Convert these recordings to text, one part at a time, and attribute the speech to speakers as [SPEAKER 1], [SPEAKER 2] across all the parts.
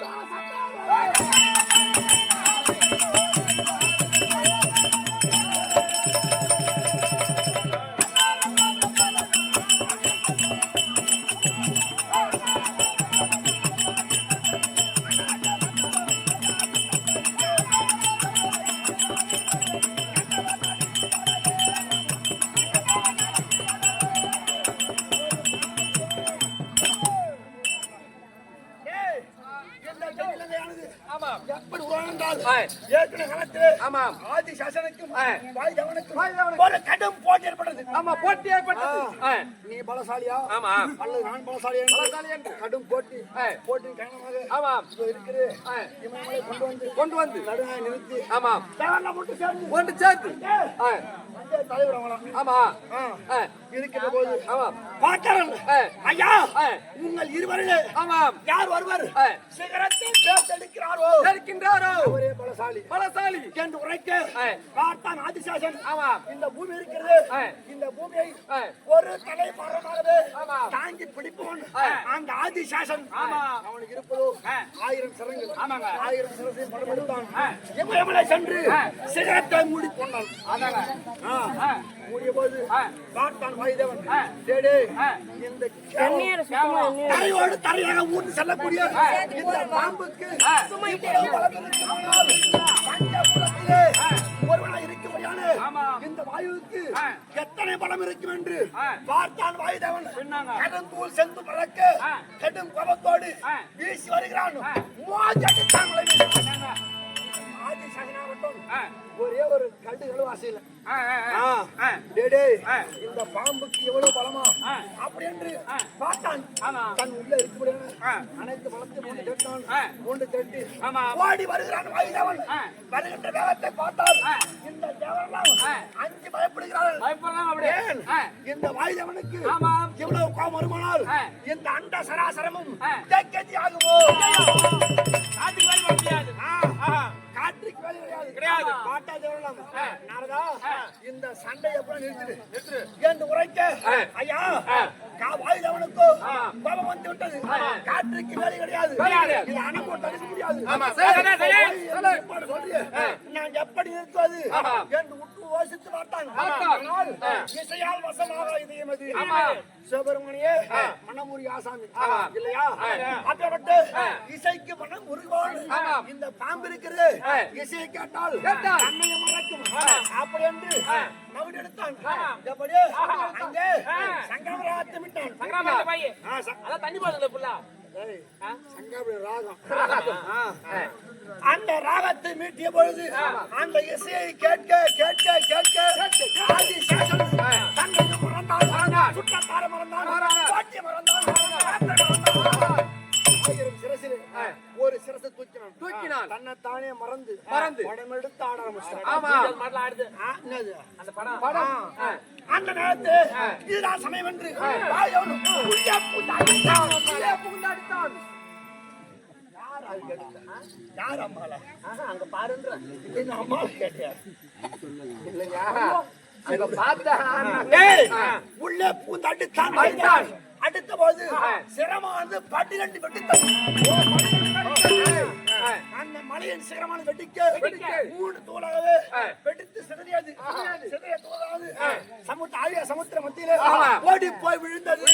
[SPEAKER 1] Awesome.
[SPEAKER 2] எப்படி
[SPEAKER 1] ஆ.
[SPEAKER 2] ஏற்கனவே காலத்திலே
[SPEAKER 1] ஆமாம்.
[SPEAKER 2] ஆதி சாசனுக்கும். வாய்தவனுக்கும் ஒரு கடும் போட்டி ஏற்பட்டது
[SPEAKER 1] ஆமா போட்டி ஏற்பட்டது.
[SPEAKER 2] நீ பலசாலியா
[SPEAKER 1] ஆமா.
[SPEAKER 2] அல்லது நான் பலசாலியா
[SPEAKER 1] பலசாலி என்று.
[SPEAKER 2] கடும் போட்டி
[SPEAKER 1] ஆ.
[SPEAKER 2] போட்டியின் காரணமாக
[SPEAKER 1] ஆமாம்
[SPEAKER 2] இருக்குது கொண்டு வந்து
[SPEAKER 1] கொண்டு வந்து
[SPEAKER 2] நடுநாய் நிறுத்தி
[SPEAKER 1] ஆமாம் ஒன்று சேர்த்து ஆ.
[SPEAKER 2] வந்து தலைவர்.
[SPEAKER 1] ஆமா
[SPEAKER 2] இருக்கிற போது
[SPEAKER 1] ஆமாம்
[SPEAKER 2] பார்க்கிறேன். ஐயா. உங்கள் இருவரிலே
[SPEAKER 1] ஆமாம்
[SPEAKER 2] யார் ஒருவர்
[SPEAKER 1] ஆ.
[SPEAKER 2] சிகரத்தை தேர்ந்தெடுக்கிறாரோ
[SPEAKER 1] இருக்கின்றாரோ
[SPEAKER 2] அவரே பலசாலி
[SPEAKER 1] பலசாலி
[SPEAKER 2] என்று உரைக்க. பார்த்தான் ஆதிசாசன்
[SPEAKER 1] ஆமாம்
[SPEAKER 2] இந்த பூமி இருக்கிறது. இந்த பூமியை. ஒரு தலை
[SPEAKER 1] ஆமா.
[SPEAKER 2] தாங்கி பிடிப்பவன்
[SPEAKER 1] ஆ.
[SPEAKER 2] அந்த ஆதிசாசன்
[SPEAKER 1] ஆமா.
[SPEAKER 2] அவனுக்கு இருப்பதோ. ஆயிரம் சிறங்கள்
[SPEAKER 1] ஆமாங்க.
[SPEAKER 2] ஆயிரம் சிறத்தை படம் எடுத்தான் சென்று. சிகரத்தை மூடி கொண்டான்
[SPEAKER 1] அதாங்க
[SPEAKER 2] போது வாயுதேவன். டேடே. இந்த தரையோடு தரையாக ஊட்டி செல்லக்கூடிய இந்த பாம்புக்கு இருக்கும்படியான
[SPEAKER 1] ஆமா.
[SPEAKER 2] இந்த வாயுவுக்கு. எத்தனை பலம் இருக்கும் என்று. பார்த்தான் வாயுதேவன்
[SPEAKER 1] சொன்னாங்க.
[SPEAKER 2] கடந்தூள் சென்று பறக்க
[SPEAKER 1] ஆ.
[SPEAKER 2] கடும் கோபத்தோடு. வீசி வருகிறான். ஆதி சகனாகட்டும். ஒரே ஒரு கடு கழுவாசையில். இந்த பாம்புக்கு எவ்வளவு பலமா. அப்படி என்று
[SPEAKER 1] ஆ.
[SPEAKER 2] பார்த்தான். தன் உள்ள
[SPEAKER 1] ஆ.
[SPEAKER 2] அனைத்து பலத்தை மூண்டு திரட்டான். மூண்டு திரட்டி
[SPEAKER 1] ஆமா.
[SPEAKER 2] ஓடி வருகிறான் வாயுதேவன். வருகின்ற வேகத்தை பார்த்தால். இந்த தேவரெல்லாம். அஞ்சு பயப்படுகிறார்கள். இந்த வாயுதேவனுக்கு. எவ்வளவு கோபம் வருமானால். இந்த அண்ட சராசரமும் ஆகுமோ
[SPEAKER 1] முடியாது
[SPEAKER 2] நாரதா. இந்த சண்டை எப்ப நிறுத்துது
[SPEAKER 1] நிறுத்துரு.
[SPEAKER 2] என்று உரைக்க
[SPEAKER 1] ஆ.
[SPEAKER 2] ஐயா
[SPEAKER 1] ஆ.
[SPEAKER 2] கா- வாயுதேவனுக்கோ
[SPEAKER 1] ஆ.
[SPEAKER 2] கோபம் வந்து விட்டது
[SPEAKER 1] ஆ.
[SPEAKER 2] காற்றுக்கு வேலை கிடையாது. இது அணை போட்டு அடிக்க முடியாது எப்படி நிறுத்துவது. என்று உற்று யோசித்து
[SPEAKER 1] ஆ.
[SPEAKER 2] இசையால் வசமாக இதயம் அது
[SPEAKER 1] ஆமா.
[SPEAKER 2] சிவபெருமணியே. மனமுறி ஆசாமி. இல்லையா
[SPEAKER 1] ஆ.
[SPEAKER 2] இசைக்கு. இந்த பாம்பு இருக்கிறது. இசையை கேட்டால்
[SPEAKER 1] கேட்டால்.
[SPEAKER 2] கண்ணையை மறைக்கும். அப்படி என்று. மகுடி எடுத்தான். எப்படி அங்கே
[SPEAKER 1] ஆ.
[SPEAKER 2] சங்கமராத்து விட்டான்
[SPEAKER 1] சங்கராமத்தை போய். அதான் தண்ணி
[SPEAKER 2] சங்கமரி ராகம். ஆ. அந்த ராகத்தை மீட்டிய பொழுது அந்த இசையை கேட்க கேட்க கேட்க மறந்தான். சுற்றத்தார மறந்தான்
[SPEAKER 1] மறந்தான்.
[SPEAKER 2] ஆயிரம் தூக்கினான். தன்னைத்தானே மறந்து
[SPEAKER 1] மறந்து.
[SPEAKER 2] படம் எடுத்து ஆட ஆரம்பிச்சான்
[SPEAKER 1] ஆமா.
[SPEAKER 3] மாடல ஆடுது
[SPEAKER 2] ஆ, என்னது?
[SPEAKER 3] அந்த படம்
[SPEAKER 1] படம்
[SPEAKER 2] ஆ. அந்த நேரத்தில் இதுதான் சமயம் என்று வாயவன் உள்ளே புகுந்தாடித்தான். உள்ளே புகுந்தாடித்தான். யார் அது கேட்டா? யார் அம்மாளா?
[SPEAKER 3] அங்க பாருன்ற
[SPEAKER 2] என்ன அம்மாளை கேட்டியா?
[SPEAKER 1] இல்லையா அங்க பார்த்தா
[SPEAKER 2] உள்ளே புகுந்தாடித்தான்.
[SPEAKER 1] அடித்தான்.
[SPEAKER 2] அடுத்த போது சிரமானது பட்டிரண்டு வெட்டித்தான். அந்த மலையின் சிகரமான வெட்டிக்க
[SPEAKER 1] வெடிக்க.
[SPEAKER 2] மூணு தூளாகவே
[SPEAKER 1] ஆ.
[SPEAKER 2] வெடித்து சிதறியது சிதறிய தூளாவது சமுத்திர ஆழிய சமுத்திர மத்தியிலே. ஓடி போய் விழுந்தது.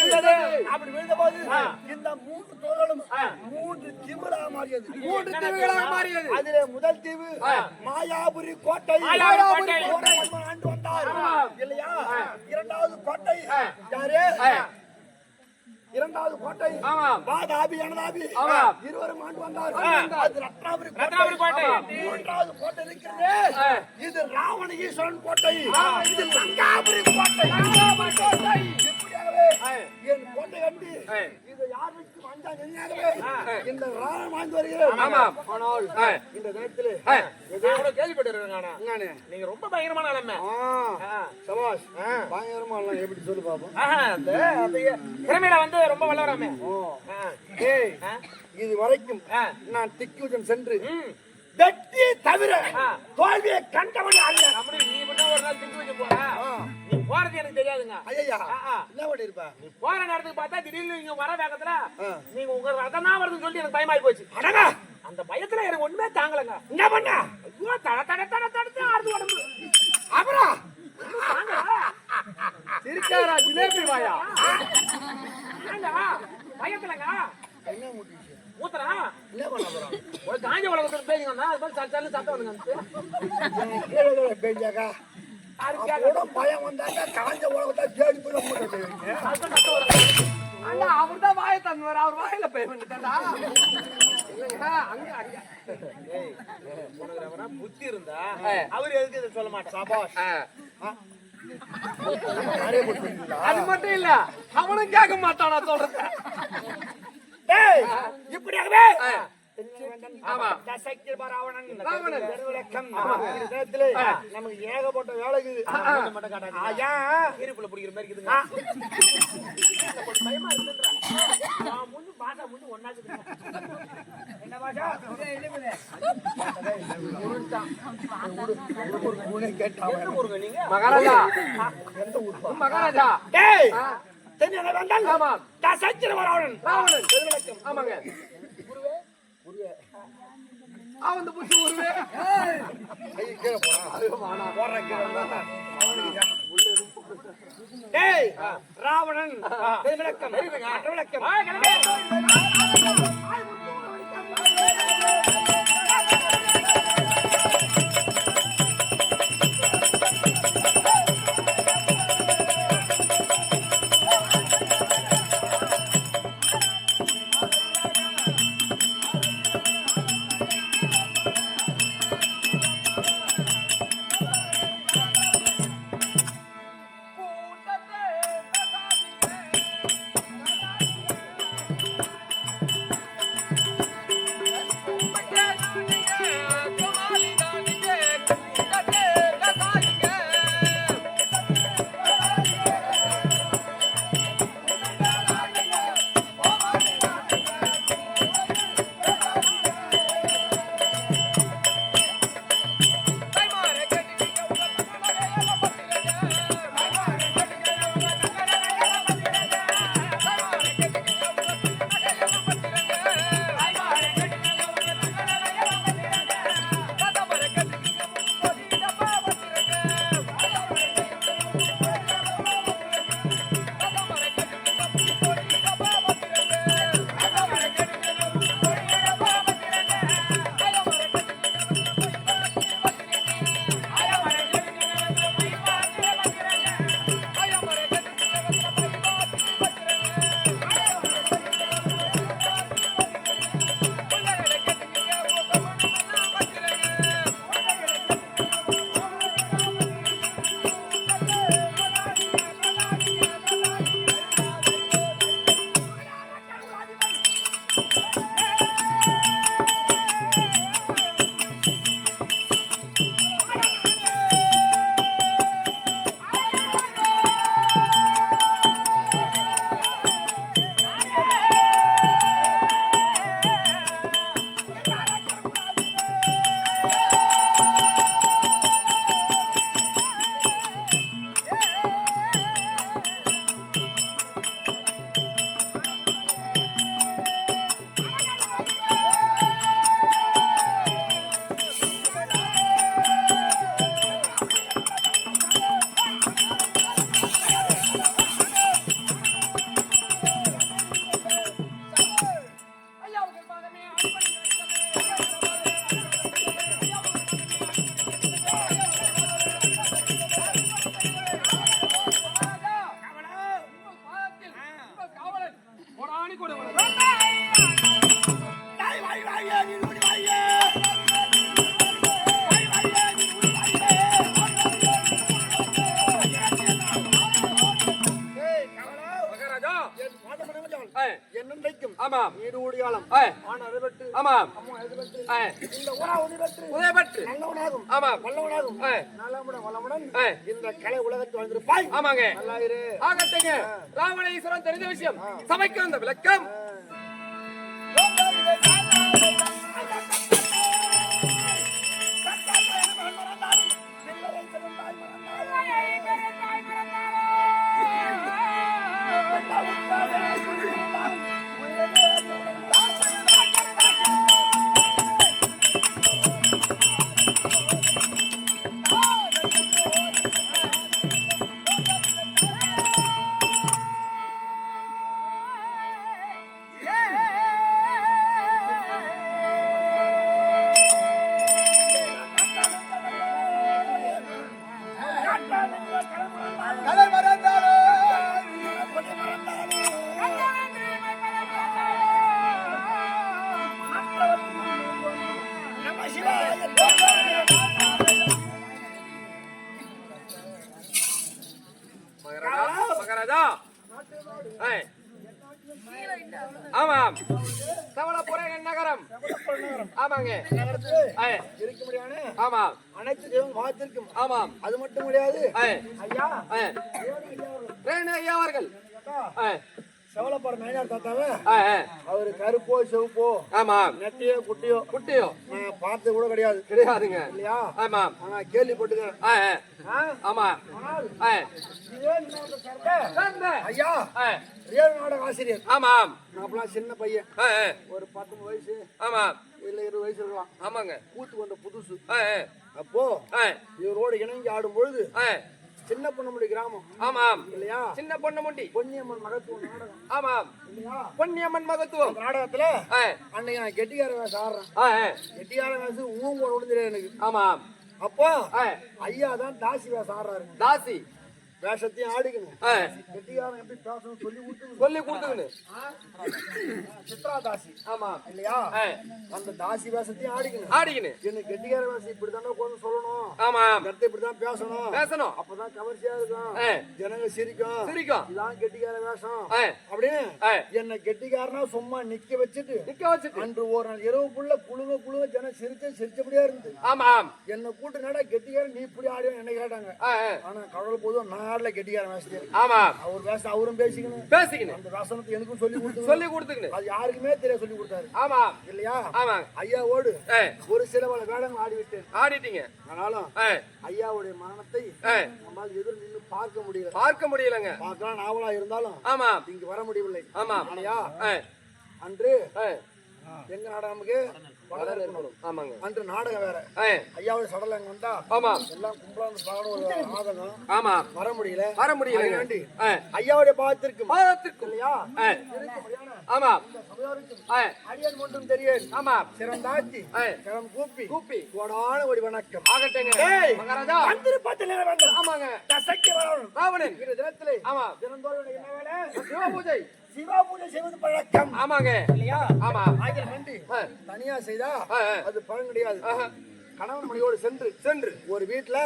[SPEAKER 2] அப்படி விழுந்த போது இந்த மூன்று தோள்களும் மூன்று தீவுகளாக மாறியது
[SPEAKER 1] மூன்று தீவுகளாக மாறியது.
[SPEAKER 2] அதிலே முதல் தீவு. மாயாபுரி கோட்டை
[SPEAKER 1] மாயாபுரி
[SPEAKER 2] கோட்டை ஆண்டு வந்தார். இல்லையா இரண்டாவது கோட்டை. யாரு. இரண்டாவது கோட்டை. வாதாபி
[SPEAKER 1] ஆமாம்.
[SPEAKER 2] இருவரும் ஆண்டு வந்தார் ரத்னாபுரி
[SPEAKER 3] கோட்டை.
[SPEAKER 2] மூன்றாவது கோட்டை இருக்கிறது. இது ராவண ஈஸ்வரன் கோட்டை. இது லங்காபுரி கோட்டை என் கண்டு. இது. இந்த ராவணன் வாழ்ந்து வருகிறேன்.
[SPEAKER 1] ஆமாம்.
[SPEAKER 2] ஆனால். இந்த நேரத்தில்?
[SPEAKER 3] நீங்க ரொம்ப பயங்கரமான
[SPEAKER 2] ஆ. சபாஷ் பயங்கரமா எல்லாம் எப்படி சொல்லு பாப்போம்?
[SPEAKER 3] திறமையில வந்து ரொம்ப வளராமே
[SPEAKER 2] இது வரைக்கும். நான் திக்குஜம் சென்று
[SPEAKER 3] ம்
[SPEAKER 1] வெற்றி தவிர. தோல்வியை கண்டவன் அல்ல.
[SPEAKER 3] அப்படி நீ மட்டும் ஒரு நாள் திட்டு வச்சு போற நீ போறது எனக்கு தெரியாதுங்க.
[SPEAKER 1] ஐயா. என்ன பண்ணி இருப்ப
[SPEAKER 3] நீ போற நேரத்துக்கு பார்த்தா திடீர்னு நீங்க வர வேகத்துல. நீங்க உங்க ரதம் தான் வருதுன்னு சொல்லி எனக்கு பயமாயி போச்சு.
[SPEAKER 1] அடடா!
[SPEAKER 3] அந்த பயத்துல எனக்கு ஒண்ணுமே தாங்கலங்க.
[SPEAKER 1] என்ன பண்ண?
[SPEAKER 3] ஐயோ தட தட தட தடுத்து ஆடுது உடம்பு.
[SPEAKER 1] அப்புறம்
[SPEAKER 2] இருக்காரா ஜிலேபி வாயா.
[SPEAKER 3] பயத்துலங்க?
[SPEAKER 1] என்ன முட்டிச்சு.
[SPEAKER 3] ஊத்துறா
[SPEAKER 1] பண்ண போறோம்
[SPEAKER 3] ஒரு காஞ்ச உலகத்துல பேசுங்க அது மாதிரி சத்தம் வந்துங்க
[SPEAKER 1] பேஞ்சாக்கா கூட பயம் வந்தாங்க காஞ்ச உலகத்தை தேடி போய் ரொம்ப கட்டுவீங்க
[SPEAKER 2] அண்ணா அவர் தான் வாயை தந்துவார் அவர் வாயில போய்
[SPEAKER 3] புத்தி இருந்தா அவர் எதுக்கு இதை சொல்ல
[SPEAKER 1] போட்டுருக்கீங்களா
[SPEAKER 2] அது மட்டும் இல்ல அவனும் கேட்க மாட்டானா சொல்றத?
[SPEAKER 1] டேய் இப்படியாகவே? நமக்கு ஏகப்பட்ட வேலை
[SPEAKER 3] கீரிப்புல பிடிக்கிற மாதிரி இருக்குதுங்க. பயமா முன்னு பாஷா முன்னு இருக்குதுங்க. என்ன பாஷா?
[SPEAKER 2] மகாராஜா. மகாராஜா
[SPEAKER 1] தெரியல வேண்டாம்
[SPEAKER 2] ஆமா.
[SPEAKER 1] பராவணன்
[SPEAKER 2] ராவணன்.
[SPEAKER 1] பெருவிளக்கம்
[SPEAKER 2] ஆமாங்க. அவன் இந்த புஷு உருவே.
[SPEAKER 1] கை கீழே போடா. போடுற கீழே. டேய் ராவணன் பெருவிளக்கம் அட்டவிளக்கம் அறுபட்டு
[SPEAKER 2] ஆமாம் உதயபற்று
[SPEAKER 1] நல்லவனாகும்.
[SPEAKER 2] ஆமாம்
[SPEAKER 1] வல்லவனாகும். வளமுடன்
[SPEAKER 2] ஆ.
[SPEAKER 1] இந்த கலை உலகத்தில் வந்திருப்பாய்.
[SPEAKER 2] ஆமாங்க. ராவணேஸ்வரன் தெரிஞ்ச விஷயம். சபைக்கு அந்த விளக்கம்.
[SPEAKER 1] ஆமாங்க
[SPEAKER 2] இருக்க முடியாது.
[SPEAKER 1] ஆமா.
[SPEAKER 2] அனைத்து தெய்வம் வாழ்த்திருக்கும்
[SPEAKER 1] ஆமாம்
[SPEAKER 2] அது மட்டும் முடியாது.
[SPEAKER 1] ஆ,
[SPEAKER 2] ஐயா
[SPEAKER 1] ஐயா அவர்கள்.
[SPEAKER 2] செவலப்பாறை நயனார் தாத்தாவே. அவரு கருப்போ செவப்போ
[SPEAKER 1] ஆமாம்
[SPEAKER 2] நெட்டியோ குட்டியோ
[SPEAKER 1] குட்டியோ.
[SPEAKER 2] நான் பார்த்தது கூட கிடையாது.
[SPEAKER 1] கிடையாதுங்க.
[SPEAKER 2] இல்லையா?
[SPEAKER 1] ஆமாம்
[SPEAKER 2] ஆனா கேள்விப்பட்டுக்கிறேன்?
[SPEAKER 1] ஆமா.
[SPEAKER 2] ஐயா ரியல் நாடக ஆசிரியர்.
[SPEAKER 1] ஆமாம்.
[SPEAKER 2] நான் சின்ன பையன். ஒரு பத்தொன்பது வயசு.
[SPEAKER 1] ஆமாம்
[SPEAKER 2] இல்ல இருபது வயசு இருக்கலாம்.
[SPEAKER 1] ஆமாங்க.
[SPEAKER 2] கூத்து கொண்ட புதுசு. அப்போ இவரோடு இணைஞ்சு ஆடும் பொழுது. சின்ன பொண்ணமுடி கிராமம்.
[SPEAKER 1] ஆமாம்
[SPEAKER 2] இல்லையா?
[SPEAKER 1] சின்ன பொண்ணு முண்டி
[SPEAKER 2] பொன்னியம்மன் மகத்துவம் நாடகம்.
[SPEAKER 1] ஆமாம்
[SPEAKER 2] இல்லையா
[SPEAKER 1] பொன்னியம்மன் மகத்துவம்.
[SPEAKER 2] நாடகத்துல அன்னைக்கு நான் கெட்டிக்கார வேஷம் ஆடுறேன். கெட்டிக்கார வேஷம் ஊங்க கூட தெரியாது எனக்கு.
[SPEAKER 1] ஆமாம்
[SPEAKER 2] அப்போ ஐயா தான் தாசி வேஷம் ஆடுறாரு.
[SPEAKER 1] தாசி.
[SPEAKER 2] வேஷத்தையும் ஆடிக்கணும். எப்படி பேசணும் சொல்லி விட்டு
[SPEAKER 1] சொல்லி கொடுத்துக்கணு
[SPEAKER 2] சித்ரா தாசி.
[SPEAKER 1] ஆமாம்
[SPEAKER 2] இல்லையா?
[SPEAKER 1] ஆ,
[SPEAKER 2] அந்த தாசி வேஷத்தையும் ஆடிக்கணும்.
[SPEAKER 1] ஆடிக்கினு
[SPEAKER 2] எனக்கு கெட்டிக்கார வேஷம் இப்படித்தானே கொஞ்சம் சொல்லணும்?
[SPEAKER 1] ஆமாம்
[SPEAKER 2] கருத்தை பேசணும்.
[SPEAKER 1] பேசணும்.
[SPEAKER 2] அப்பதான் கவர்ச்சியா இருக்கும். ஜனங்க சிரிக்கும்.
[SPEAKER 1] சிரிக்கும்.
[SPEAKER 2] இதான் கெட்டிக்கார வேஷம். அப்படின்னு. என்ன? கெட்டிக்காரனா சும்மா நிக்க வச்சுட்டு
[SPEAKER 1] நிக்க வச்சுட்டு.
[SPEAKER 2] அன்று ஒரு நாள் இரவு புள்ள புழுங்க புழுங்க ஜனம் சிரிச்சு சிரிச்சபடியா இருந்து
[SPEAKER 1] ஆமாம்.
[SPEAKER 2] என்ன கூட்டு நட கெட்டிக்காரன் நீ இப்படி ஆடியோ என்ன கேட்டாங்க. ஆனா கடவுள் போதும் நான் ஆடல கெட்டிக்காரன் வேஷத்தை
[SPEAKER 1] ஆமாம்
[SPEAKER 2] அவர் வேஷம் அவரும் பேசிக்கணும்.
[SPEAKER 1] பேசிக்கினு
[SPEAKER 2] அந்த வேஷனத்தை எனக்கும் சொல்லி கொடுத்து
[SPEAKER 1] சொல்லி கொடுத்துக்கணு
[SPEAKER 2] அது யாருக்குமே தெரிய சொல்லி கொடுத்தாரு.
[SPEAKER 1] ஆமாம்
[SPEAKER 2] இல்லையா?
[SPEAKER 1] ஆமாங்க
[SPEAKER 2] ஐயாவோடு
[SPEAKER 1] ஆ,
[SPEAKER 2] ஒரு சில பல வேடங்கள் ஆடி விட்டேன்
[SPEAKER 1] ஆடிட்டீங்க.
[SPEAKER 2] ஆனாலும் ஐயாவுடைய மரணத்தை. நம்மால் எதிர் நின்று பார்க்க முடியல.
[SPEAKER 1] பார்க்க முடியலங்க.
[SPEAKER 2] பார்க்கலாம் நாவலா இருந்தாலும்
[SPEAKER 1] ஆமாம்
[SPEAKER 2] இங்கு வர முடியவில்லை.
[SPEAKER 1] ஆமாம்
[SPEAKER 2] இல்லையா
[SPEAKER 1] ஆ,
[SPEAKER 2] அன்று. எங்க நாடகம் நமக்கு வடலூர் இருக்கணும்.
[SPEAKER 1] ஆமாங்க
[SPEAKER 2] அன்று நாடகம் வேற. சடலம் அங்க வந்தா
[SPEAKER 1] ஆமாம்
[SPEAKER 2] எல்லாம் கும்பலா வந்து ஒரு
[SPEAKER 1] ஆமாம்
[SPEAKER 2] வர முடியல.
[SPEAKER 1] வர ஆ,
[SPEAKER 2] ஐயாவுடைய பாதத்திற்கும்.
[SPEAKER 1] பாதத்திற்கும்.
[SPEAKER 2] இல்லையா?
[SPEAKER 1] ஆ,
[SPEAKER 2] இருக்கும்படியான
[SPEAKER 1] ஆமாம்.
[SPEAKER 2] இந்த சபையோருக்கும்
[SPEAKER 1] ஆ,
[SPEAKER 2] அடியன் ஒன்றும் தெரியும்
[SPEAKER 1] ஆமாம்.
[SPEAKER 2] சிறந்தாச்சி. சிறம் கூப்பி.
[SPEAKER 1] கூப்பி.
[SPEAKER 2] கோடான ஒரு வணக்கம்.
[SPEAKER 1] ஆகட்டுங்க. மகாராஜா.
[SPEAKER 2] அந்திருப்பத்தில்
[SPEAKER 1] ஆமாங்க.
[SPEAKER 2] தசைக்கு வரணும்.
[SPEAKER 1] ராவணன்.
[SPEAKER 2] இந்த தினத்திலே
[SPEAKER 1] ஆமா
[SPEAKER 2] தினந்தோறும் என்ன வேலை?
[SPEAKER 1] சிவ பூஜை.
[SPEAKER 2] சிவா பூஜை செய்வது பழக்கம்.
[SPEAKER 1] ஆமாங்க.
[SPEAKER 2] இல்லையா?
[SPEAKER 1] ஆமா
[SPEAKER 2] ஆகிய நன்றி. தனியா செய்தா. அது பலன் கிடையாது. கணவன் மனையோடு சென்று
[SPEAKER 1] சென்று.
[SPEAKER 2] ஒரு வீட்டுல.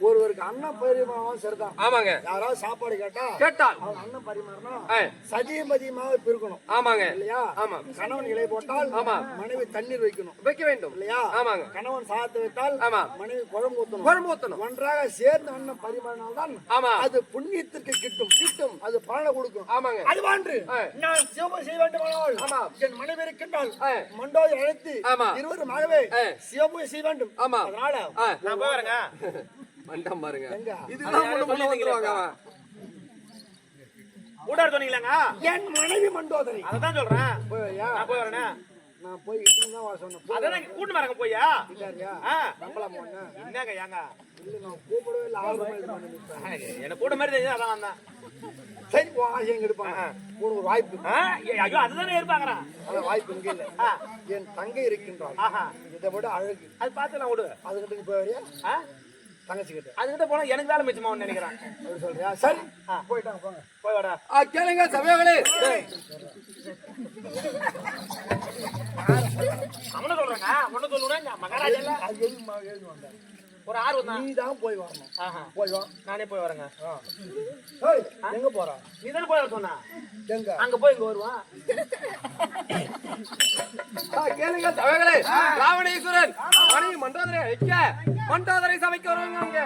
[SPEAKER 2] ஒருவருக்கு அண்ணன் பரிமாறம் சரிதான்.
[SPEAKER 1] ஆமாங்க.
[SPEAKER 2] யாராவது சாப்பாடு கேட்டா
[SPEAKER 1] கேட்டால்.
[SPEAKER 2] அவன் அண்ணன் பரிமாறணும்
[SPEAKER 1] ஆ,
[SPEAKER 2] சதிமதியமாக பிரிக்கணும்.
[SPEAKER 1] ஆமாங்க.
[SPEAKER 2] இல்லையா?
[SPEAKER 1] ஆமா.
[SPEAKER 2] கணவன் இலை போட்டால்
[SPEAKER 1] ஆமா.
[SPEAKER 2] மனைவி தண்ணீர் வைக்கணும்.
[SPEAKER 1] வைக்க வேண்டும்.
[SPEAKER 2] இல்லையா?
[SPEAKER 1] ஆமாங்க.
[SPEAKER 2] கணவன் சாதத்தை வைத்தால்
[SPEAKER 1] ஆமா.
[SPEAKER 2] மனைவி குழம்பு ஊத்தணும்.
[SPEAKER 1] குழம்பு ஊத்தணும்.
[SPEAKER 2] ஒன்றாக சேர்ந்து அண்ணன் பரிமாறினால்தான்
[SPEAKER 1] ஆமா.
[SPEAKER 2] அது புண்ணியத்திற்கு கிட்டும். கிட்டும். அது பலனை கொடுக்கும்.
[SPEAKER 1] ஆமாங்க.
[SPEAKER 2] அது வான்று. நான் சிவபூஜை செய்ய வேண்டுமானால்
[SPEAKER 1] ஆமா.
[SPEAKER 2] என் மனைவி இருக்கின்றால். மண்டோதை அழைத்து
[SPEAKER 1] ஆமா.
[SPEAKER 2] இருவருமாகவே. சிவபூஜை செய்ய வேண்டும்
[SPEAKER 1] ஆமா.
[SPEAKER 2] அதனால
[SPEAKER 3] நான் போய் வரேங்க.
[SPEAKER 1] மண்டம் பாருங்க? இதுதான் முன்ன முன்ன வந்துருவாங்க அவன்.
[SPEAKER 3] கூட்டார் சொன்னீங்களாங்க?
[SPEAKER 2] என் மனைவி மண்டோதரி.
[SPEAKER 3] அதான் சொல்றேன்.
[SPEAKER 2] போயா
[SPEAKER 3] நான் போய் வரேனே.
[SPEAKER 2] நான் போய் இட்டு தான் வர சொன்னேன்
[SPEAKER 3] அதான் கூட்டு வரங்க போயா
[SPEAKER 2] இருக்காருயா
[SPEAKER 3] ஆ,
[SPEAKER 2] நம்பலாமா?
[SPEAKER 3] என்னங்க ஏங்க?
[SPEAKER 2] இல்ல நான் கூப்பிடவே இல்லை நிற்பேன்.
[SPEAKER 3] என்ன கூட மாதிரி தெரிஞ்சு அதான் வந்தேன்.
[SPEAKER 2] சரி ஆசை எங்க எடுப்பாங்க? ஒரு வாய்ப்பு.
[SPEAKER 3] ஐயோ அதுதானே இருப்பாங்கிறான்
[SPEAKER 2] அந்த வாய்ப்பு இங்க இல்ல. என் தங்கை இருக்கின்றாள்.
[SPEAKER 3] ஆஹா.
[SPEAKER 2] இதை விட அழகு.
[SPEAKER 3] அது பார்த்துலாம் விடு.
[SPEAKER 2] அதுகிட்ட நீ போய் வரியா?
[SPEAKER 3] ஆ,
[SPEAKER 2] தங்கச்சி கிட்ட
[SPEAKER 3] அதுகிட்ட போனா எனக்கு வேலை மிச்சமாவும் நினைக்கிறேன்.
[SPEAKER 2] அப்படி சொல்றியா? சரி போயிட்டாங்க போங்க
[SPEAKER 3] போய் வாடா.
[SPEAKER 1] ஆ, கேளுங்க சபையோகளே.
[SPEAKER 3] அவனை சொல்றேங்க ஒண்ணு சொல்லுவேன் மகாராஜா இல்ல?
[SPEAKER 2] அது எழுதி வந்த
[SPEAKER 3] ஒரு ஆர்வம் தான்.
[SPEAKER 2] நீ தான் போய் வரணும்.
[SPEAKER 3] ஆஹா.
[SPEAKER 2] போய் வா.
[SPEAKER 3] நானே போய் வரேங்க.
[SPEAKER 2] ஏய், எங்க போறா?
[SPEAKER 3] நீ தானே போய் வர சொன்ன?
[SPEAKER 2] எங்க?
[SPEAKER 3] அங்க போய் இங்க வருவான்
[SPEAKER 1] ஆ, கேளுங்க சபைகளே ராவணேஸ்வரன் மனைவி மண்டோதரை வைக்க? மண்டோதரை சபைக்கு வருவாங்க அங்க.